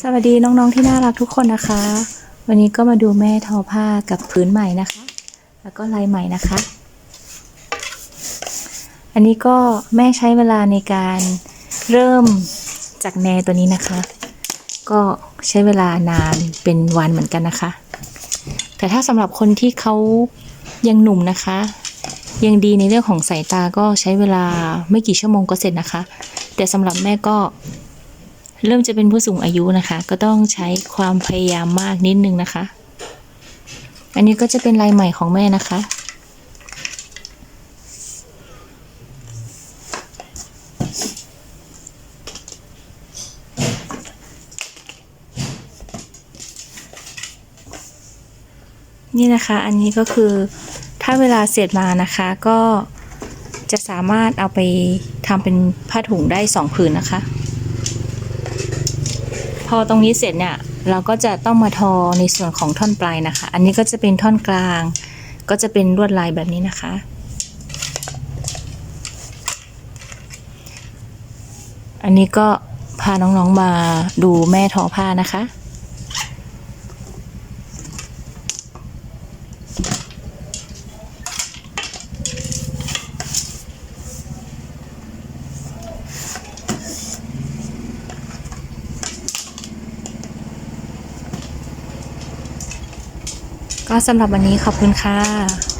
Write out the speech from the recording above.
สวัสดีน้องๆที่น่ารักทุกคนนะคะ วันนี้ก็มาดูแม่ทอผ้ากับพื้นใหม่นะคะ แล้วก็ลายใหม่นะคะ อันนี้ก็แม่ใช้เวลาในการเริ่มจากแนตัวนี้นะคะ ก็ใช้เวลานานเป็นวันเหมือนกันนะคะ แต่ถ้าสำหรับคนที่เขายังหนุ่มนะคะ ยังดีในเรื่องของสายตาก็ใช้เวลาไม่กี่ชั่วโมงก็เสร็จนะคะ แต่สำหรับแม่ก็ เริ่มจะเป็นผู้สูงอายุนะคะ ก็ต้องใช้ความพยายามมากนิดนึงนะคะ อันนี้ก็จะเป็นลายใหม่ของแม่นะคะ นี่นะคะอันนี้ก็คือถ้าเวลาเสร็จมานะคะก็จะสามารถเอาไปทำเป็นผ้าถุงได้สองผืนนะคะ อตรงนี้เสร็จเนี่ยเราก็จะต้องมาทอในส่วนของท่อนปลายนะคะ อันนี้ก็จะเป็นท่อนกลาง ก็จะเป็นลวดลายแบบนี้นะคะ อันนี้ก็พาน้องๆมาดูแม่ทอผ้านะคะ ก็สำหรับวันนี้ขอบคุณค่ะ